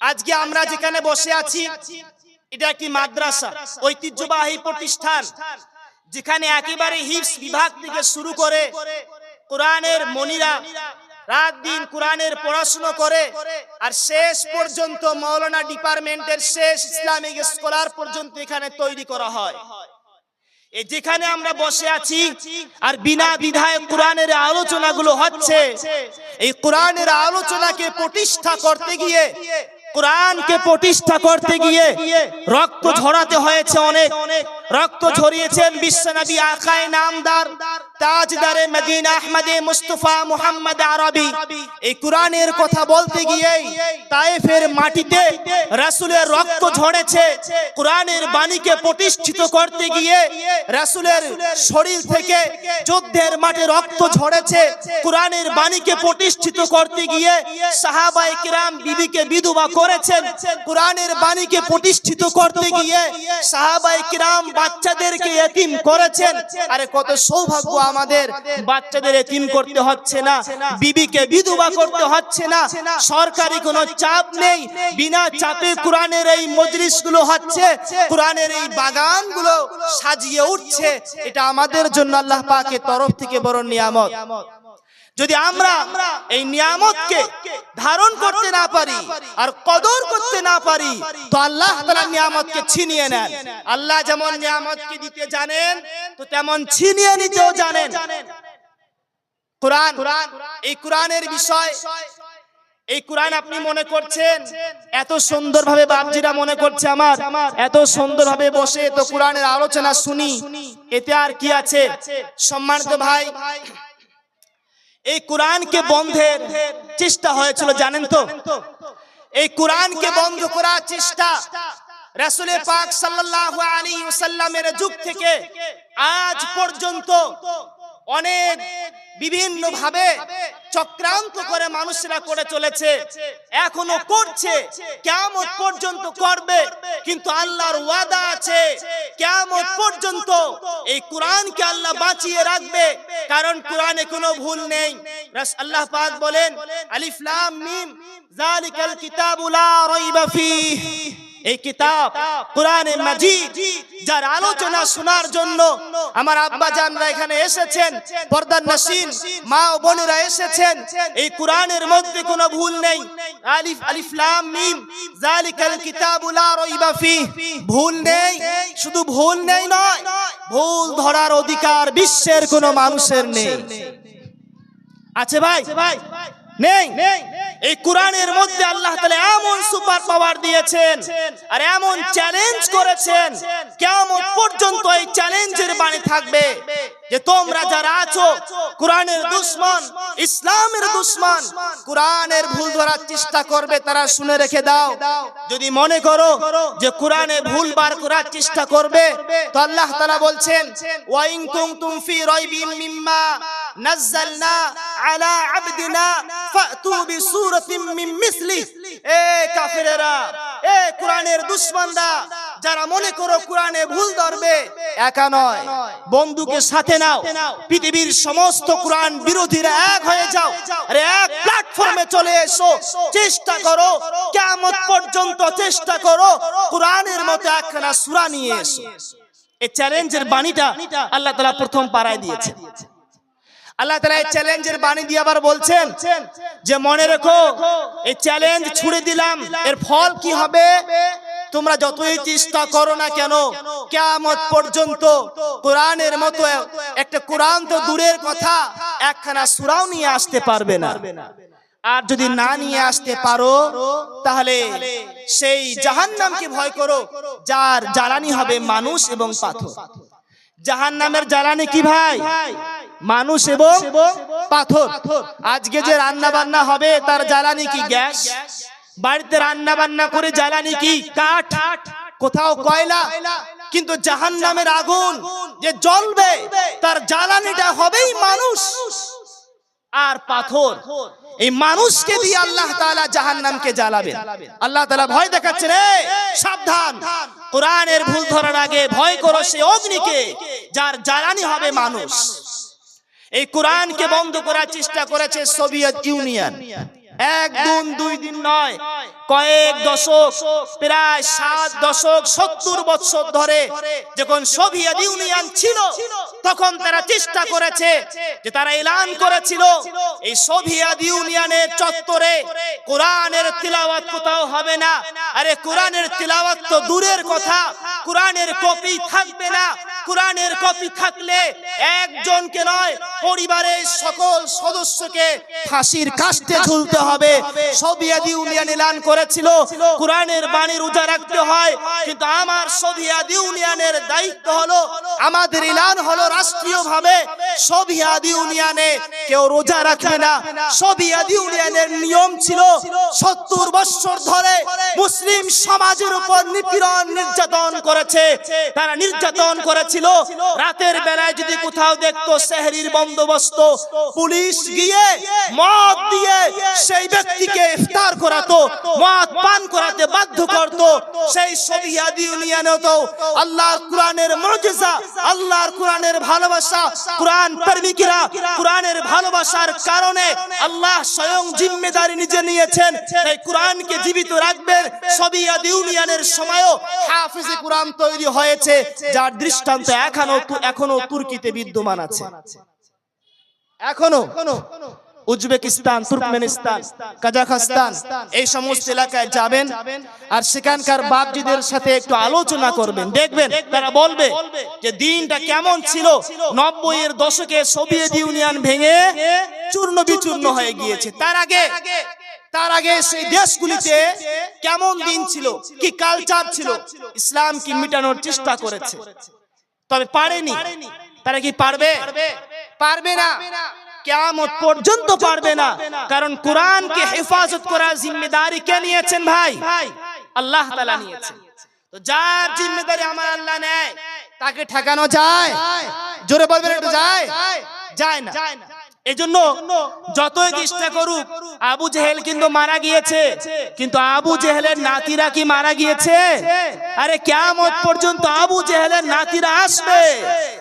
আজকে আমরা যেখানে বসে আছি, এটা একটি মাদ্রাসা, ঐতিহ্যবাহী প্রতিষ্ঠান, যেখানে একেবারে হিপস বিভাগ থেকে শুরু করে কোরআনের মনিরা রাত দিন কোরআনের পড়াশুনো করে, আর শেষ পর্যন্ত মৌলানা ডিপার্টমেন্টের শেষ ইসলামিক স্কলার পর্যন্ত এখানে তৈরি করা হয়। যেখানে আমরা বসে আছি, আর বিনা বিধায় কোরআনের আলোচনাগুলো হচ্ছে, এই কোরআনের আলোচনাকে প্রতিষ্ঠা করতে গিয়ে কোরআনকে প্রতিষ্ঠা করতে গিয়ে রক্ত ঝরাতে হয়েছে অনেক। রক্ত ঝরিয়েছেন বিশ্বনবী আকায় নামদার, তাজদারে মদিনা আহমদে মুস্তফা মুহাম্মদ আরবি। এই কোরআনের কথা বলতে গিয়ে তায়েফের মাটিতে রাসূলের রক্ত ঝরেছে। কোরআনের বাণীকে প্রতিষ্ঠিত করতে গিয়ে রাসূলের শরীর থেকে যুদ্ধের মাঠে রক্ত ঝরেছে। কোরআনের বাণীকে প্রতিষ্ঠিত করতে গিয়ে সাহাবায়ে কিরাম বিবিকে বিধবা করেছেন। কোরআনের বাণীকে প্রতিষ্ঠিত করতে গিয়ে সাহাবায়ে কিরাম বাচ্চাদেরকে এতিম করেছেন। আরে কত সৌভাগ্য আমাদের। বাচ্চাদের এতিম করতে হচ্ছে না। বিবিকে বিধবা করতে হচ্ছে না। সরকারি কোনো চাপ নেই। বিনা চাপে কোরআনের এই মজলিসগুলো হচ্ছে। কোরআনের এই বাগানগুলো সাজিয়ে উঠছে। এটা আমাদের জন্য আল্লাহ পাকের তরফ থেকে বড় নিয়ামত। যদি আমরা এই নিয়ামতকে ধারণ করতে না পারি আর কদর করতে না পারি তো আল্লাহ তাআলা নিয়ামতকে ছিনিয়ে নেন। আল্লাহ যেমন নিয়ামতকে দিতে জানেন তো তেমন ছিনিয়ে নিতেও জানেন। কোরআন এই কোরআনের বিষয় এই কোরআন আপনি মনে করছেন এত সুন্দরভাবে বাপজিরা মনে করছে আমার এত সুন্দরভাবে বসে তো কোরআনের আলোচনা শুনি। এতে আর কি আছে? সম্মানিত ভাই এই কোরআনকে বন্ধের চেষ্টা হয়েছিল জানেন তো? এই কোরআনকে বন্ধ করার চেষ্টা রাসুলে পাক সাল্লাহ আলাইহি ওয়াসাল্লামের যুগ থেকে আজ পর্যন্ত অনেক বিভিন্ন ভাবে চক্রান্ত করে মানুষরা করে চলেছে, এখনও করছে, কিয়ামত পর্যন্ত করবে, কিন্তু আল্লাহর ওয়াদা আছে কেমন পর্যন্ত এই কোরআনকে আল্লাহ বাঁচিয়ে রাখবে, কারণ কোরআনে কোনো ভুল নেই। আল্লাহ পাক বলেন, আলিফ লাম মিম, যালিকাল কিতাবু লা রাইবা ফীহ। এই কিতাব কোরআনে মাজিদ, যার আলোচনা শোনার জন্য আমার আব্বা জানরা এখানে এসেছেন, পর্দার নাসিন, মা ও বোনেরা এসেছেন। এই কোরআনের মধ্যে কোনো ভুল নেই। আলিফ আলিফ, লাম, মিম, যালিকাল কিতাবু লা রাইবা ফীহ ভুল নেই, শুধু ভুল নেই নয়, ভুল ধরার অধিকার বিশ্বের কোনো মানুষের নেই। আছে ভাই? নেই নেই? এই কোরআনের মধ্যে আল্লাহ এমন সুপার পাওয়ার দিয়েছেন আর এমন চ্যালেঞ্জ করেছেন কেমন পর্যন্ত এই চ্যালেঞ্জের বাণী থাকবে। যে তোমরা যারা আছো কোরআনের দুশ্মন ইসলামের দুশ্মন কোরআনের ভুল ধরার চেষ্টা করবে তারা শুনে রেখে দাও। যদি মনে করো যে কোরআনে ভুল বার করার চেষ্টা করবে তো আল্লাহ তাআলা বলছেন ওয়াইন কুনতুম ফি রাইবিম মিম্মা নাযালনা আলা আবদিনা ফাতু বিসূরাতিন মিন মিসলি। এ কাফেরেরা এ কোরআনের দুশমনরা, যারা মনে করো কোরআনে ভুল ধরবে, একা নয়, বন্ধুকে সাথে নাও, পৃথিবীর সমস্ত কোরআন বিরোধীরা এক হয়ে যাও, আরে এক প্ল্যাটফর্মে চলে এসো, চেষ্টা করো, কিয়ামত পর্যন্ত চেষ্টা করো, কোরআনের মতো একখানা সূরা নিয়ে এসো। এই চ্যালেঞ্জের বাণীটা আল্লাহ তাআলা প্রথম পাড়ায় দিয়েছে আল্লাহ তালা এই চ্যালেঞ্জের বাণী দিয়ে আবার বলছেন যে মনে রেখো এই চ্যালেঞ্জ ছুড়ে দিলাম। এর ফল কি হবে? তোমরা যতই চেষ্টা করো না কেন কেয়ামত পর্যন্ত কোরআনের মতো একটা কোরআন তো দূরের কথা একখানা সুরাও নিয়ে আসতে পারবে না। আর যদি না নিয়ে আসতে পারো তাহলে সেই জাহান্নামকে ভয় করো যার জ্বালানি হবে মানুষ এবং পাথর। জাহান্নামের জ্বালানি কি ভাই? মানুষ এবং পাথর। আজকে যে রান্না বান্না হবে, তার জ্বালানি কি, গ্যাস? বাড়িতে রান্না বান্না করে জ্বালানি কি, কাঠ? কোথাও কয়লা? কিন্তু জাহান্নামের আগুন যে জ্বলবে, তার জ্বালানিটা হবেই মানুষ। আর পাথর। এই মানুষকে দিয়ে আল্লাহ তাআলা জাহান্নামকে জ্বালাবেন। আল্লাহ তালা ভয় দেখাচ্ছে রে সাবধান। কোরআনের ভুল ধরার আগে ভয় করো সেই অগ্নিকে, যার জ্বালানি হবে মানুষ। এই কোরআনকে বন্ধ করার চেষ্টা করেছে সোভিয়েত ইউনিয়ন। এক দিন দুই দিন নয় কয়েক দশক প্রায় সাত দশক সত্তর বছর ধরে যখন সোভিয়েত ইউনিয়ন ছিল তখন তারা চেষ্টা করেছে যে তারা এলান করেছিল এই সোভিয়েত ইউনিয়নের চত্বরে কোরআনের তিলাওয়াত কোথাও হবে না। আরে কোরআনের তিলাওয়াত তো দূরের কথা। কোরআনের কপি থাকবে না। কোরআনের কপি থাকলে একজনকে নয়, পরিবারের সকল সদস্যকে ফাঁসির কাস্টে ঝুলতে হবে। সোভিয়েত ইউনিয়ন এলান করেছিল, কোরআনের বাণী রোজা রাখতে হয়। কিন্তু আমার সোভিয়েত ইউনিয়নের দায়িত্ব হলো, আমাদের এলান হলো রাষ্ট্রীয়ভাবে সোভিয়েত ইউনিয়নে কেউ রোজা রাখবে না। সোভিয়েত ইউনিয়নের নিয়ম ছিল, সত্তর বছর ধরে মুসলিম সমাজের উপর নিপীড়ন নির্যাতন করেছে। তারা নির্যাতন করেছিল রাতের বেলায় যদি কোথাও দেখতো সেহরির বন্দোবস্ত, পুলিশ গিয়ে মদ দিয়ে সেই ব্যক্তিকে ইফতার করাতো, মদ পান করাতে বাধ্য করত, সেই ইউনিয়নে তো আল্লাহর কোরআনের মুজিজা, আল্লাহর কোরআনের ভালোবাসা, কোরআন প্রেমিকরা কোরআনের ভালোবাসার কারণে আল্লাহ স্বয়ং জিম্মেদারি নিজে নিয়েছেন কোরআনকে জীবিত রাখবেন। সোভিয়েত ইউনিয়নের সময়ও হাফিজে কোরআন তৈরি হয়েছে, যার দৃষ্টান্ত এখনও এখনও তুর্কিতে বিদ্যমান আছে। এখনও উজবেকিস্তান, তুর্কমেনিস্তান, কাজাখস্তান, এই সমস্ত এলাকায় যাবেন আর সেখানকার বাপজিদের সাথে একটু আলোচনা করবেন। দেখবেন তারা বলবে যে দিনটা কেমন ছিল। নব্বই এর দশকে সোভিয়েত ইউনিয়ন ভেঙে চূর্ণ বিচূর্ণ হয়ে গিয়েছে। তার আগে তার আগে সেই দেশগুলিতে কেমন দিন ছিল? কি কালচার ছিল? ইসলাম কি মিটানোর চেষ্টা করেছে? তবে পারেনি। তারা কি পারবে? পারবে। না। কেয়ামত পর্যন্ত পারবে না। কারণ কোরআনকে হেফাজত করার জিম্মেদারি কে নিয়েছেন ভাই? আল্লাহ নিয়েছেন। তো যার জিম্মেদারি আমার আল্লাহ নেয় তাকে ঠেকানো যায়। জোরে বলবেন একটু যায়? যায় না। এজন্য যতই চেষ্টা করুক, আবু জেহেল কিন্তু মারা গিয়েছে। কিন্তু আবু জেহেলের নাতিরা কি মারা গিয়েছে? আরে কেমন পর্যন্ত আবু জেহেলের নাতিরা আসবে।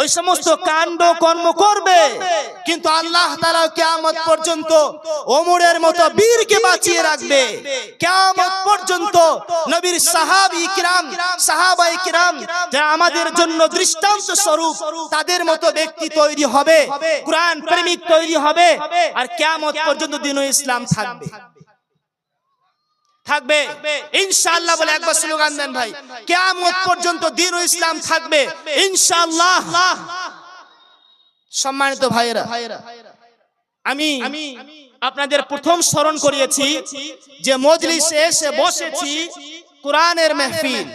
ওই সমস্ত কাণ্ড কর্ম করবে। কিন্তু আল্লাহ তাআলা কেয়ামত পর্যন্ত ওমরের মতো বীরকে বাঁচিয়ে রাখবে। কেয়ামত পর্যন্ত নবীর সাহাবী কিরাম সাহাবাই কিরাম যারা আমাদের জন্য দৃষ্টান্ত স্বরূপ, তাদের মতো ব্যক্তি তৈরি হবে। কোরআন প্রেমিক তৈরি হবে আর কেয়ামত পর্যন্ত দিন ইসলাম থাকবে। থাকবে। ইনশাআল্লাহ বলে একবার স্লোগান দেন ভাই। কেয়ামত পর্যন্ত দিন ইসলাম থাকবে। ইনশাআল্লাহ। সম্মানিত ভাইয়েরা আমি আপনাদের প্রথম স্মরণ করিয়েছি যে মজলিসে এসে বসেছি কোরআনের মেহফিল।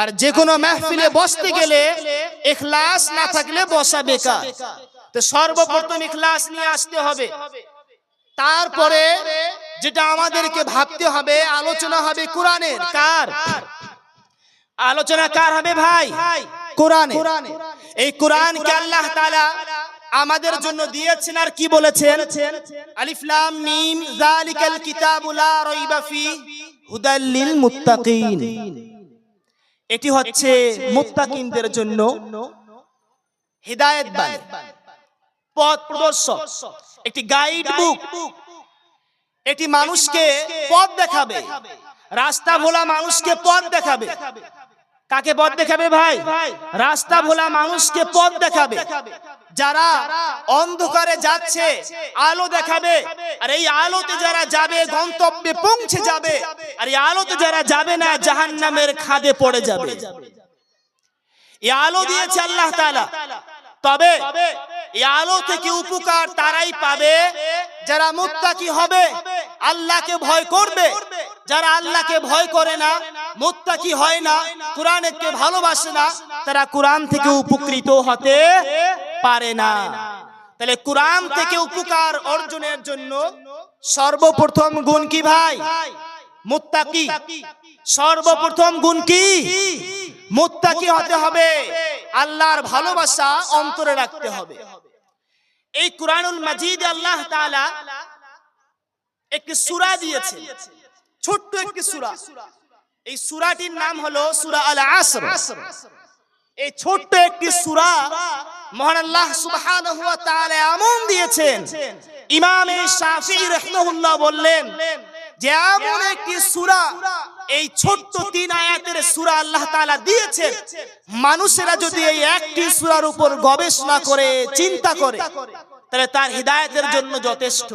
আর যে কোনো মেহফিলে বসতে গেলে ইখলাস না থাকলে বসা বেকার। তো সর্বপ্রথম ইখলাস নিয়ে আসতে হবে। তারপরে যেটা আমাদেরকে ভাবতে হবে, আলোচনা হবে কোরআনের। কার? আলোচনা কার হবে ভাই? কোরআন এই কোরআনকে আল্লাহ তাআলা আমাদের জন্য দিয়েছেন আর কি বলেছেন? আলিফ লাম মিম, যালিকাল কিতাবু লা রাইবা ফি হুদাল লিল মুত্তাকিন। এটি হচ্ছে মুত্তাকিনদের জন্য হিদায়াত বাণী। পথ প্রদর্শক একটি গাইড বুক এটি মানুষকে পথ দেখাবে। রাস্তা ভোলা মানুষকে পথ দেখাবে। কাকে পথ দেখাবে ভাই? রাস্তা ভোলা মানুষকে পথ দেখাবে। যারা অন্ধকারে যাচ্ছে আলো দেখাবে। আর এই আলোতে যারা যাবে গন্তব্যে পৌঁছে যাবে। আর এই আলোতে যারা যাবে না জাহান্নামের খাদে পড়ে যাবে। এই আলো দিয়েছে আল্লাহ তাআলা। তবে এই আলো থেকে উপকার তারাই পাবে। যারা মুত্তাকি হবে আল্লাহকে ভয় করবে। যারা আল্লাহকে ভয় করে না মুত্তাকি হয় না কোরআনকে ভালোবাসে না তারা কোরআন থেকে উপকৃত হতে পারে না। তাহলে কোরআন থেকে উপকার অর্জনের জন্য সর্বপ্রথম গুণ কি ভাই? মুত্তাকি। সর্বপ্রথম গুণ কি? মুত্তাকি হতে হবে। আল্লাহর ভালোবাসা অন্তরে রাখতে হবে। এই কোরআনুল মাজিদ আল্লাহ তাআলা একটি সূরা দিয়েছে ছোট্ট একটি সূরা। এই সূরাটির নাম হলো সূরা আল আসর এই ছোট্ট একটি সূরা মহান আল্লাহ সুবহানাহু ওয়া তাআলা এমন দিয়েছেন। ইমাম শাফিঈ রাহিমাহুল্লাহ বললেন যে, এমন একটি সূরা এই ছোট্ট তিন আয়াতের সুরা আল্লাহ তালা দিয়েছেন। মানুষেরা যদি এই একটি সুরার উপর গবেষণা করে, চিন্তা করে, তাহলে তার হৃদায়তের জন্য যথেষ্ট।